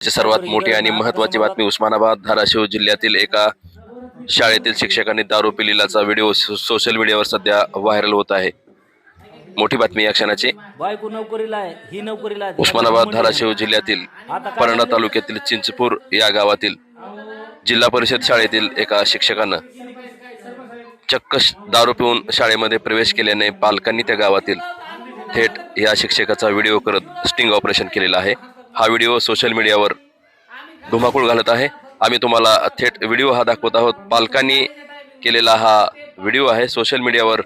सर्वात मोठी आणि महत्वाची बातमी उस्मानाबाद धाराशिव जिल्ह्यातील एका शाळेतील शिक्षकांनी दारू पिलेल्याचा व्हिडिओ सोशल मीडियावर सध्या व्हायरल होत आहे. मोठी बातमी या क्षणाची. उस्मानाबाद धाराशिव जिल्ह्यातील परंडा तालुक्यातील चिंचपूर या गावातील जिल्हा परिषद शाळेतील एका शिक्षकानं चक्क दारू पिऊन शाळेमध्ये प्रवेश केल्याने पालकांनी त्या गावातील थेट या शिक्षकाचा व्हिडिओ करत स्टिंग ऑपरेशन केलेलं आहे. हा व्हिडिओ सोशल मीडियावर धुमाकूळ घालत आहे. आम्ही तुम्हाला थेट व्हिडिओ हा दाखवत आहोत. पालकांनी केलेला हा व्हिडिओ आहे. सोशल मीडियावर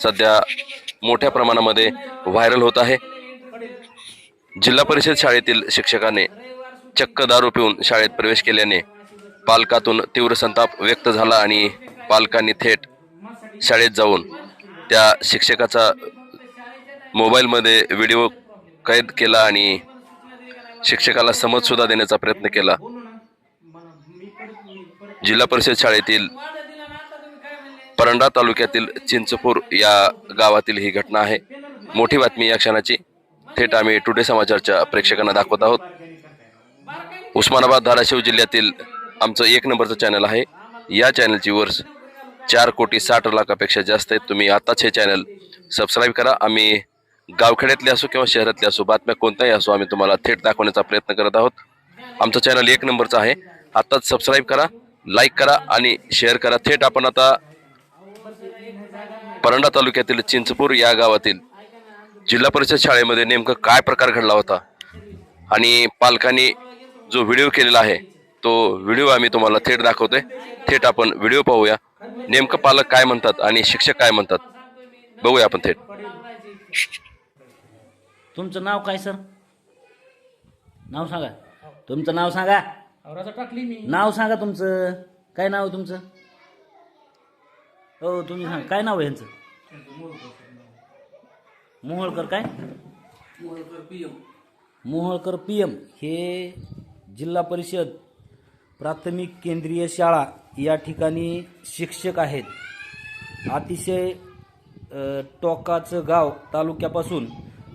सध्या मोठ्या प्रमाणामध्ये व्हायरल होत आहे. जिल्हा परिषद शाळेतील शिक्षकाने चक्क दारू पिऊन शाळेत प्रवेश केल्याने पालकातून तीव्र संताप व्यक्त झाला आणि पालकांनी थेट शाळेत जाऊन त्या शिक्षकाचा मोबाईलमध्ये व्हिडिओ कैद केला आणि शिक्षकाला समज सुद्धा देण्याचा प्रयत्न केला. जिल्हा परिषद शाळेतील परंडा तालुक्यातील चिंचपूर या गावातील ही घटना आहे. मोठी बातमी या क्षणाची. थेट आम्ही टुडे समाचारच्या प्रेक्षकांना दाखवत आहोत. उस्मानाबाद धाराशिव जिल्ह्यातील आमचं एक नंबरचं चॅनल आहे. या चॅनलची वर्ष चार कोटी साठ लाखापेक्षा जास्त आहेत तुम्ही आताच हे चॅनल सबस्क्राईब करा. आम्ही गावखेड्यातले असो किंवा शहरातले असो बातम्या कोणत्याही असो आम्ही तुम्हाला थेट दाखवण्याचा प्रयत्न करत आहोत. आमचं चॅनल एक नंबरचं आहे. आत्ताच सबस्क्राईब करा लाईक करा आणि शेअर करा. थेट आपण आता परंडा तालुक्यातील चिंचपूर या गावातील जिल्हा परिषद शाळेमध्ये नेमकं काय प्रकार घडला होता आणि पालकांनी जो व्हिडिओ केलेला आहे तो व्हिडिओ आम्ही तुम्हाला थेट दाखवतोय. थेट आपण व्हिडिओ पाहूया. नेमकं पालक काय म्हणतात आणि शिक्षक काय म्हणतात? बघूया आपण थेट. तुमचं नाव काय सर? नाव सांगा. तुमचं नाव सांगा. औराचा टाकली मी. नाव सांगा तुमचं. काय नाव आहे तुमचं? हो तुम्ही सांगा. काय नाव आहे यांचं मोहोळकर काय? Moholkar P M. हे जिल्हा परिषद प्राथमिक केंद्रीय शाळा या ठिकाणी शिक्षक आहेत. अतिशय टोकाचं गाव तालुक्यापासून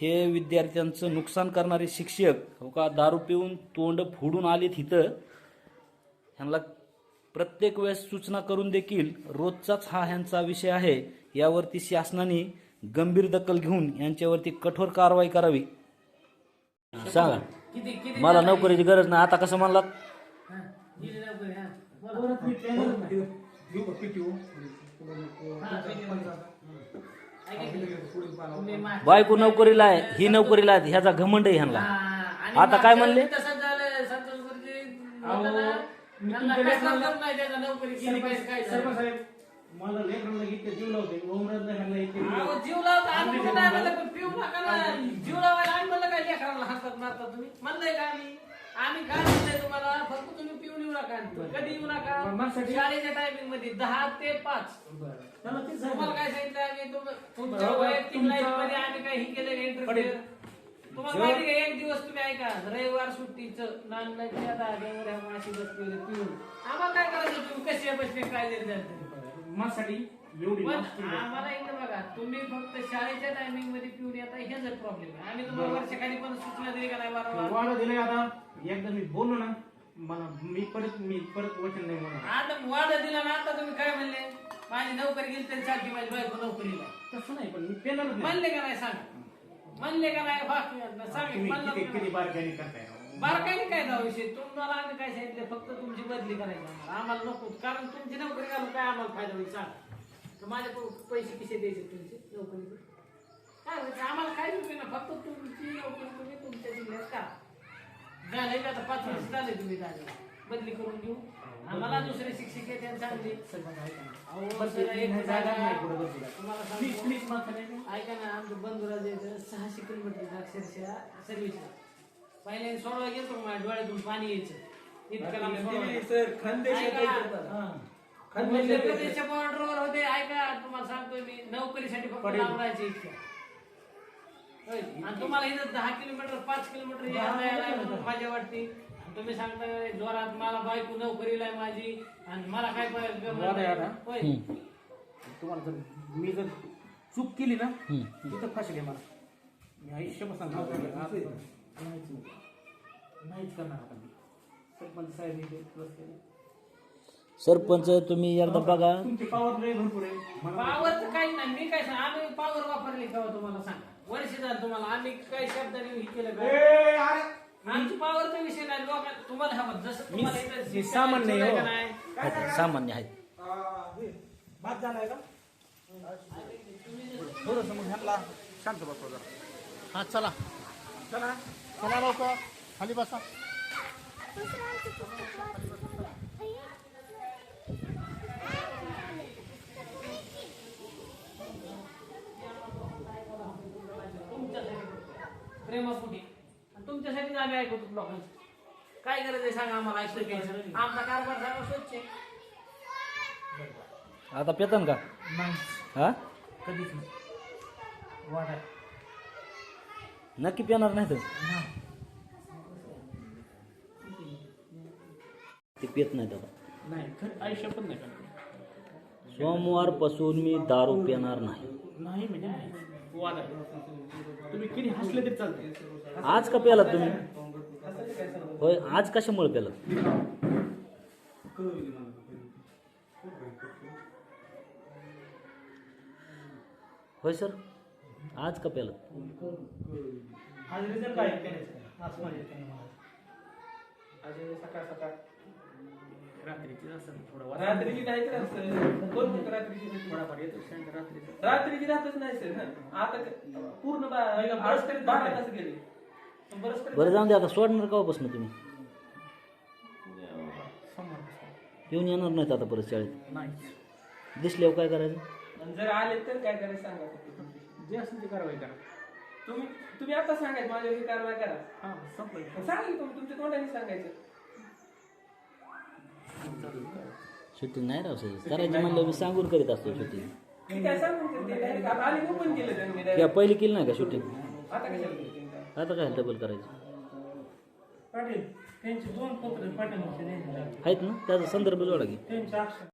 हे विद्यार्थ्यांचं नुकसान करणारे शिक्षक हो का दारू पिऊन तोंड फोडून आलेत इथं. ह्यांना प्रत्येक वेळेस सूचना करून देखील रोजचाच हा ह्यांचा विषय आहे. यावरती शासनाने गंभीर दखल घेऊन यांच्यावरती कठोर कारवाई करावी. सांगा. मला नोकरीची गरज नाही. आता कसं म्हणलात? बायको नोकरीला आहे ही नोकरीला आहे ह्याचा घमंड आहे ह्यांना. आता काय म्हणले? आम्ही काय म्हणलंय तुम्हाला? फक्त तुम्ही पिऊन येऊ नका कधी येऊ नका शाळेच्या टायमिंगमध्ये दहा ते पाच. त्याला तेच तुम्हाला काय सांगितलं? आम्ही तुम- तुमच्या वैयक्तिक लाईफमध्ये आम्ही काही हे केलं इंटरव्ह्यू तुम्हाला माहिती का एक दिवस तुम्ही ऐका रविवार सुट्टीचं दाद्यावर ह्या माशी बसली होती पिऊन. आम्हाला काय करायचं तुम्ही कसे बसले काय निर्धार माझ्यासाठी एवढी पण नाचते. आम्हाला इथं बघा तुम्ही फक्त शाळेच्या टायमिंगमध्ये पिऊन येता हेच प्रॉब्लेम आहे. आम्ही तुम्हाला वर्षाखाली पण सूचना दिली का नाही वारंवार? वाढ दिलंय आता. एकदा मी बोललो ना मला मी परत मी परत वचन नाही म्हणणार आता वाढ दिला ना आता तुम्ही काय म्हणले? माझी नोकरी गेली तरी चालते माझी बायको नोकरीला. तसं नाही पण मी पेनारच नाही म्हणले का नाही सांग? म्हणले का नाही? बाकी सांग. तुम्ही म्हणलं किती का किती बारकाईने करताय? बरं काही काय दावा विषय? तुम्हाला आम्ही काय सांगितलं? फक्त तुमची बदली करायची आम्हाला. आम्हाला नको. कारण तुमची नोकरी घालून काय आम्हाला फायदा होईल? सांग. तर माझे प- पैसे किसे द्यायचे तुमचे नोकरीचे? काय आम्हाला काय उपयोग नाही. फक्त तुमची नोकरी तुम्ही तुमच्या जिल्ह्यात करा. झाले का आता पाच वर्ष झाले तुम्ही झाले बदली करून घेऊ. आम्हाला दुसरे शिक्षक आहे त्यांना चांगले अहो, सर, एक जागा तुम्हाला सांगतो. प्लीज प्लीज माणसाने ऐका ना आमचं बंधुराज इथं. सहाशे किलोमीटर अक्षरशः सर्व्हिसला. पहिल्यांदा सोडवा गेलो का माझ्या डोळ्यातून पाणी यायचं. इतकं लांब सोडवायला. हा. म्हणजे प्रदेशच्या बॉर्डरवर होते. ऐका तुम्हाला सांगतोय मी. नोकरीसाठी फक्त. लांब राहायचे इतक्या. आणि तुम्हाला इथं दहा किलोमीटर पाच किलोमीटर यायला यायला म्हणून मजा वाटते. आणि तुम्ही सांगताय जोरात मला बायको नोकरीला आहे माझी आणि मला काय पाहिजे जोरात आहे आता. होय. हं. तुम्हाला जर मी जर चूक केली ना. तिथं फाशी दे मला. मी आयुष्यपासून नाहीच नाहीच करणार आता मी. सरपंच साहेब इथे बसलेले. सरपंच तुम्ही एकदा बघा. तुमची पावर लय भरपूर आहे. मला पावरचं काही नाही. मी काय सांग आम्ही पावर वापरली का हो तुम्हाला सांगा. वर्ष झालं तुम्हाला आम्ही काही शब्दाने हे केलं का ए, अरे, आमची पावरचा विषय नाही. तुम्हाला हा जसं तुम्हाला इथं मी शिक्षण सामान्य आहे, हो. नाही. आहेत, सामान्य आहेत आ, हे, भात झालाय का? थोडस मग ह्यांना शांत बसवा जरा. हा चला. चला. चला लवकर. खाली बसा प्रेमापोटी आणि ऐकतो लोकांचं? काय गरज आहे सांगा आम्हाला ऐकतो घ्यायचं आमचा कारभार सांगा स्वच्छ आहे. आता पेतन का? नाही. हा? कधीच नाही. नक्की पेणार नाही तर? ते पेत नाही दादा. नाही खरं आयुष्य पण नाही करणार. सोमवारपासून मी दारू पेणार नाही. नाही म्हणजे नाही. तुम्ही किती हसले तरी चालते आज का प्याला तुम्ही? होय आज कशामुळे प्याला होय सर. आज का प्याला आज रिझल्ट काय केलं आज माझ्या त्यानं आज सकाळ सकाळ रात्रीची असं थोडं रात्रीची नाही? तर असं कोण रात्रीची थोडाफार येतो शांत रात्रीची. रात्रीची राहतच नाही सर. आता पूर्ण बरस करीत बारा तास गेले. बरं जाऊन दे आता सोडणार का बसणं तुम्ही? येऊन येणार नाहीत आता परत शाळेत. नाही दिसल्यावर काय करायचं? आणि जर आले तर काय करायचं सांगा फक्त. जे असेल ते कारवाई करा. तुम्ही तुम्ही आता सांगायचं माझ्यावर ही कारवाई करा. हा संपलं. सांगा की तुम्ही तुमच्या तोंडाने सांगायचं. शूटिंग नाही राव सर करायची म्हणलं मी सांगून करीत असतो शूटिंग मी काय सांगू ते डायरेक्ट आता आली ओपन केलं त्यांनी किंवा. पहिली केली नाही का शूटिंग आता कशाला? आता काय डबल करायचं? पाटील त्यांचे दोन पत्र पाटील आहेत ना? त्याचा संदर्भ जोडा की. त्यांचे अक्षर